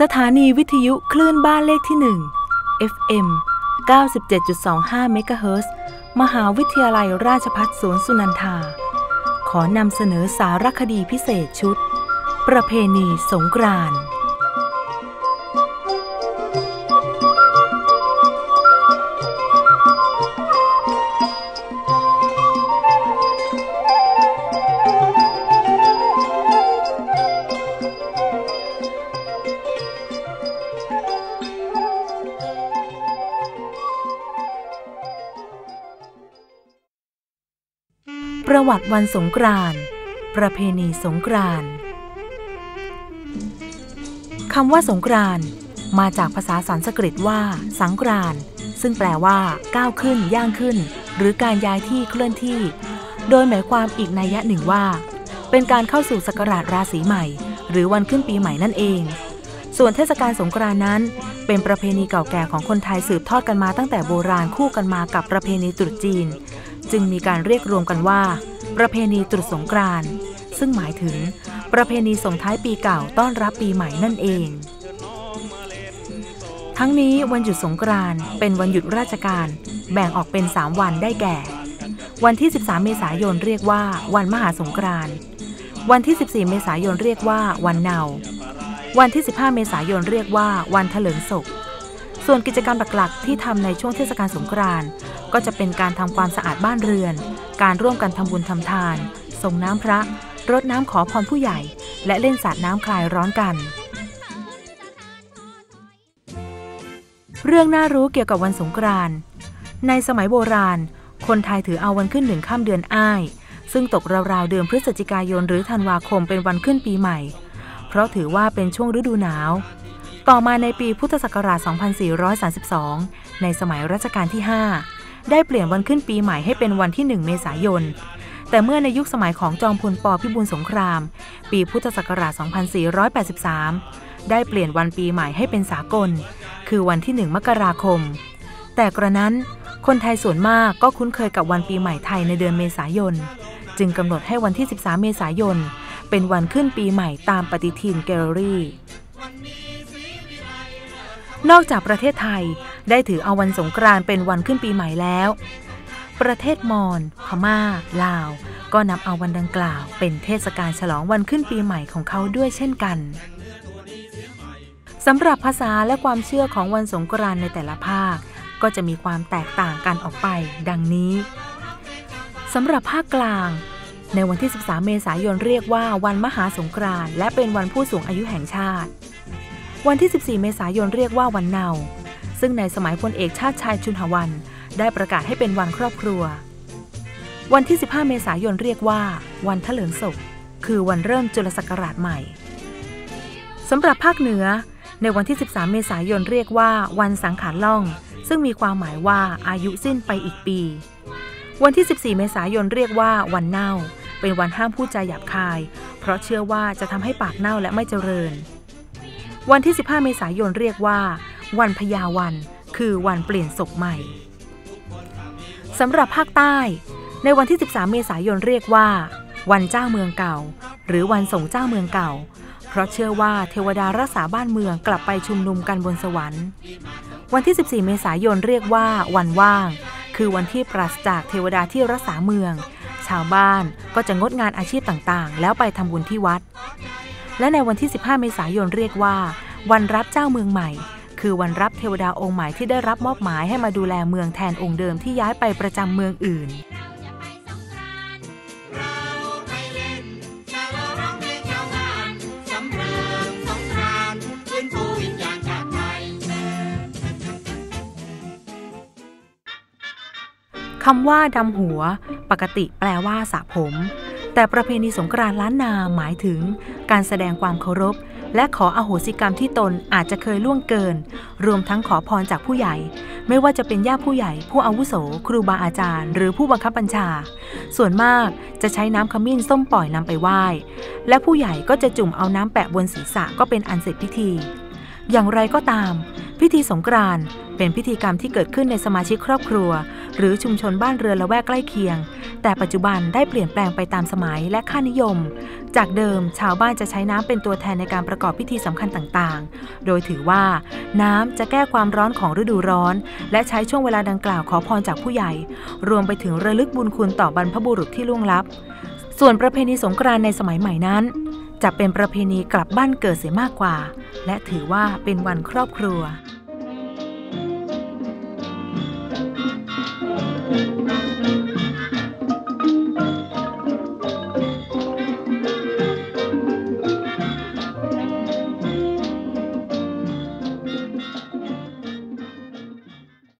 สถานีวิทยุคลื่นบ้านเลขที่ 1 FM 97.25เมกะเฮิรตซ์มหาวิทยาลัยราชพัฒสวนสุนันทา ขอนำเสนอสารคดีพิเศษชุด ประเพณีสงกรานต์ ประวัติวันสงกรานต์ประเพณีสงกรานต์คำว่าสงกรานต์มาจากภาษาสันสกฤตว่า สังกรานซึ่งแปลว่าก้าวขึ้น ย่างขึ้น หรือการย้ายที่เคลื่อนที่ โดยหมายความอีกนัยยะหนึ่งว่า เป็นการเข้าสู่ศักราชราศีใหม่ หรือวันขึ้นปีใหม่นั่นเอง ส่วนเทศกาลสงกรานต์นั้น เป็นประเพณีเก่าแก่ของคนไทยสืบทอดกันมาตั้งแต่โบราณคู่กันมากับประเพณีตรุษจีน จึงมีการเรียกรวมกันว่า ประเพณีตรุษสงกรานต์ซึ่งหมายถึง ประเพณีส่งท้ายปีเก่าต้อนรับปีใหม่นั่นเอง ทั้งนี้วันหยุดสงกรานต์เป็นวันหยุดราชการ แบ่งออกเป็น 3 วันได้แก่ วันที่ 13 เมษายนเรียกว่า วันมหาสงกรานต์วันที่ 14 เมษายนเรียกว่า วันเนา วันที่ 15 เมษายนเรียกว่า วันเถลิงศก ส่วนกิจกรรมหลักๆ ที่ทำในช่วงเทศกาลสงกรานต์ก็จะเป็นการทำความสะอาดบ้านเรือน การร่วมกันทำบุญทำทาน ส่งน้ำพระ รดน้ำขอพรผู้ใหญ่ และเล่นสาดน้ำคลายร้อนกัน เรื่องน่ารู้เกี่ยวกับวันสงกรานต์ในสมัยโบราณ คนไทยถือเอาวันขึ้นหนึ่งข้ามเดือนอ้าย ซึ่งตกราวๆเดือนพฤศจิกายนหรือธันวาคมเป็นวันขึ้นปีใหม่ เพราะถือว่าเป็นช่วงฤดูหนาว ต่อมาในปีพุทธศักราช 2432 ในสมัยรัชกาลที่ 5 ได้เปลี่ยนวันขึ้นปีใหม่ให้เป็นวันที่ 1 เมษายน แต่เมื่อในยุคสมัยของจอมพลปพิบูลสงคราม ปีพุทธศักราช 2483 ได้เปลี่ยนวันปีใหม่ให้เป็นสากล คือวันที่ 1 มกราคม แต่กระนั้น คนไทยส่วนมากก็คุ้นเคยกับวันปีใหม่ไทยในเดือนเมษายน จึงกำหนดให้วันที่ 13 เมษายน เป็นวันขึ้นปีใหม่ตามปฏิทินแกลเลอรี่ นอกจากประเทศไทยได้ถือเอาวันสงกรานต์เป็นวันขึ้นปีใหม่แล้ว ประเทศมอญพม่า ลาว ก็นำเอาวันดังกล่าว เป็นเทศกาลฉลองวันขึ้นปีใหม่ของเขาด้วยเช่นกันสำหรับภาษาและความเชื่อของวันสงกรานต์ในแต่ละภาค ก็จะมีความแตกต่างกันออกไปดังนี้สำหรับภาคกลางในวันที่ 13 เมษายนเรียกว่าวันมหาสงกรานต์และเป็นวันผู้สูงอายุแห่งชาติ วันที่ 14 เมษายนเรียกว่าวันเนาซึ่งในสมัยพลเอกชาติชายชุนหวัน ได้ประกาศให้เป็นวันครอบครัว วันที่ 15 เมษายนเรียกว่า วันเถลิงศกคือวันเริ่มจุลศักราชใหม่สำหรับภาคเหนือ ในวันที่ 13 เมษายนเรียกว่า วันสังขารล่อง ซึ่งมีความหมายว่าอายุสิ้นไปอีกปี วันที่ 14 เมษายนเรียกว่า วันเน่า เป็นวันห้ามพูดจาหยาบคาย เพราะเชื่อว่าจะทำให้ปากเน่าและไม่เจริญ วันที่ 15 เมษายนเรียกว่า วันพยาวัน คือวันเปลี่ยนศพใหม่สำหรับภาคใต้ ในวันที่ 13 เมษายนเรียกว่า วันเจ้าเมืองเก่า หรือวันส่งเจ้าเมืองเก่า เพราะเชื่อว่าเทวดารักษาบ้านเมืองกลับไปชุมนุมกันบนสวรรค์ วันที่ 14 เมษายนเรียกว่า วันว่าง คือวันที่ปราศจากเทวดาที่รักษาเมือง ชาวบ้านก็จะงดงานอาชีพต่างๆ แล้วไปทำบุญที่วัด และในวันที่ 15 เมษายนเรียกว่า วันรับเจ้าเมืองใหม่ คือวันรับเทวดาองค์ใหม่ที่ได้รับมอบหมายให้มาดูแลเมืองแทนองค์เดิมที่ย้ายไปประจำเมืองอื่นคำว่าดำหัว ปกติแปลว่าสระผม แต่ประเพณีสงกรานต์ล้านนาหมายถึง การแสดงความเคารพ และขออโหสิกรรมที่ตนอาจจะเคยล่วงเกิน รวมทั้งขอพรจากผู้ใหญ่ ไม่ว่าจะเป็นญาติผู้ใหญ่ ผู้อาวุโส ครูบาอาจารย์ หรือผู้บังคับบัญชา ส่วนมากจะใช้น้ำขมิ้นส้มปล่อยนำไปไหว้ และผู้ใหญ่ก็จะจุ่มเอาน้ำแปะบนศีรษะก็เป็นอันเสร็จพิธี อย่างไรก็ตาม พิธีสงกรานต์เป็นพิธีกรรมที่เกิดขึ้นในสมาชิกครอบครัว หรือชุมชนบ้านเรือนละแวกใกล้เคียง แต่ปัจจุบันได้เปลี่ยนแปลงไปตามสมัยและค่านิยม จากเดิมชาวบ้านจะใช้น้ำเป็นตัวแทนในการประกอบพิธีสำคัญต่างๆ โดยถือว่า น้ำจะแก้ความร้อนของฤดูร้อน และใช้ช่วงเวลาดังกล่าวขอพรจากผู้ใหญ่ รวมไปถึงระลึกบุญคุณต่อบรรพบุรุษที่ล่วงลับ ส่วนประเพณีสงกรานต์ในสมัยใหม่นั้น จะเป็นประเพณีกลับบ้านเกิดเสียมากกว่า และถือว่าเป็นวันครอบครัว